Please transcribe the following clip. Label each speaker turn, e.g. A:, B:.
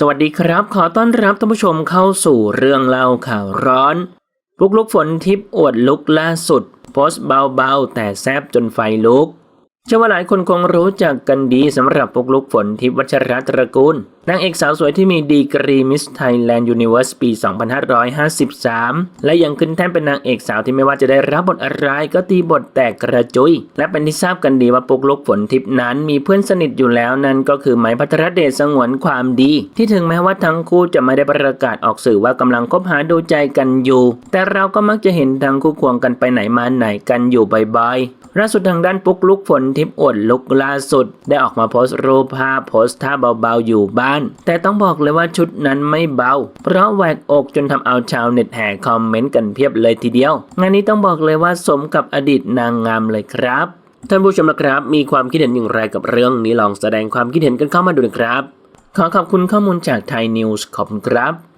A: สวัสดีครับ ขอต้อนรับท่านผู้ชมเข้าสู่เรื่องเล่าข่าวร้อนปุกลุกฝนทิพย์อวดลุกล่าสุด โพสต์เบาๆ แต่แซบจนไฟลุก เชื่อว่าหลายคนคงรู้จักกันดีสำหรับปุกลุกฝนทิพวัชรตระกูล นางเอกสาวสวยที่มีดีกรีมิสไทยแลนด์ยูนิเวอร์สปี 2553 และยังขึ้นแท่นเป็นนางเอกสาวที่ไม่ว่าจะได้รับบทอะไรก็ตีบทแตกกระจุย และเป็นที่ทราบกันดีว่าปุกลุกฝนทิพนั้นมีเพื่อนสนิทอยู่แล้วนั่นก็คือไหมพัทรเดชสงวนความดี ที่ถึงแม้ว่าทั้งคู่จะไม่ได้ประกาศออกสื่อว่ากำลังคบหาดูใจกันอยู่ แต่เราก็มักจะเห็นทั้งคู่ควงกันไปไหนมาไหนกันอยู่บ่อยๆล่าสุดทางด้านปุกลุกฝนทิพย์อวดลุกล่าสุด ได้ออกมาโพสต์รูปภาพโพสต์ท่าเบาๆอยู่บ้าน แต่ต้องบอกเลยว่าชุดนั้นไม่เบา เพราะแหวกอกจนทำเอาชาวเน็ตแห่คอมเมนต์กันเพียบเลยทีเดียว งานนี้ต้องบอกเลยว่าสมกับอดีตนางงามเลยครับ ท่านผู้ชมนะครับ มีความคิดเห็นอย่างไรกับเรื่องนี้ลองแสดงความคิดเห็นกันเข้ามาดูนะครับ ขอขอบคุณข้อมูลจากไทยนิวส์ขอบคุณครับ